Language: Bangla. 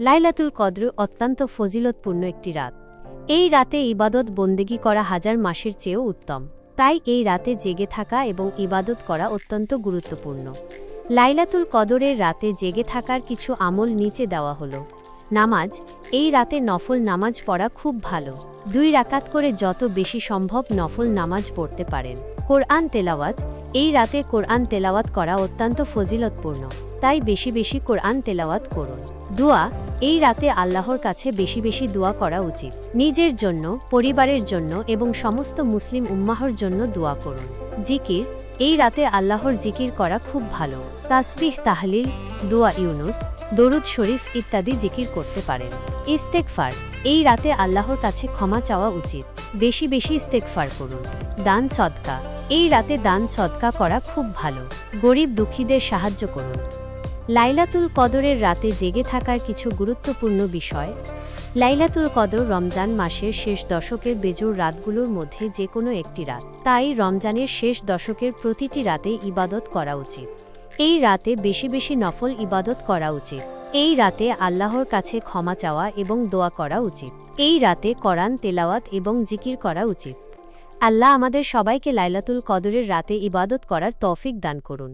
লাইলাতুল কদর অত্যন্ত ফজিলতপূর্ণ একটি রাত। এই রাতে ইবাদত বন্দেগী করা হাজার মাসের চেয়েও উত্তম। তাই এই রাতে জেগে থাকা এবং ইবাদত করা অত্যন্ত গুরুত্বপূর্ণ। লাইলাতুল কদরের রাতে জেগে থাকার কিছু আমল নিচে দেওয়া হলো। নামাজ, এই রাতে নফল নামাজ পড়া খুব ভালো। দুই রাকাত করে যত বেশি সম্ভব নফল নামাজ পড়তে পারেন। কোরআন তেলাওয়াত এই রাতে কোরআন তেলাওয়াত করা অত্যন্ত ফজিলতপূর্ণ, তাই বেশি বেশি কোরআন তেলাওয়াত করুন। দোয়া, এই রাতে আল্লাহর কাছে বেশি বেশি দোয়া করা উচিত। নিজের জন্য, পরিবারের জন্য এবং সমস্ত মুসলিম উম্মাহর জন্য দোয়া করুন। জিকির, এই রাতে আল্লাহর জিকির করা খুব ভালো। তাসবিহ, তাহলিল, দোয়া ইউনুস, দরুদ শরীফ ইত্যাদি জিকির করতে পারেন। ইস্তেকফার এই রাতে আল্লাহর কাছে ক্ষমা চাওয়া উচিত। বেশি বেশি ইস্তেকফার করুন। দান, সদকা। এই রাতে দান সদকা করা খুব ভালো। গরিব দুঃখীদের সাহায্য করুন। লাইলাতুল কদরের রাতে জেগে থাকার কিছু গুরুত্বপূর্ণ বিষয়। লাইলাতুল কদর রমজান মাসের শেষ দশকের বেজোর রাতগুলোর মধ্যে যে কোনো একটি রাত। তাই রমজানের শেষ দশকের প্রতিটি রাতে ইবাদত করা উচিত। এই রাতে বেশি বেশি নফল ইবাদত করা উচিত। এই রাতে আল্লাহর কাছে ক্ষমা চাওয়া এবং দোয়া করা উচিত। এই রাতে করান তেলাওয়াত এবং জিকির করা উচিত। আল্লাহ আমাদের সবাইকে লাইলাতুল কদরের রাতে ইবাদত করার তৌফিক দান করুন।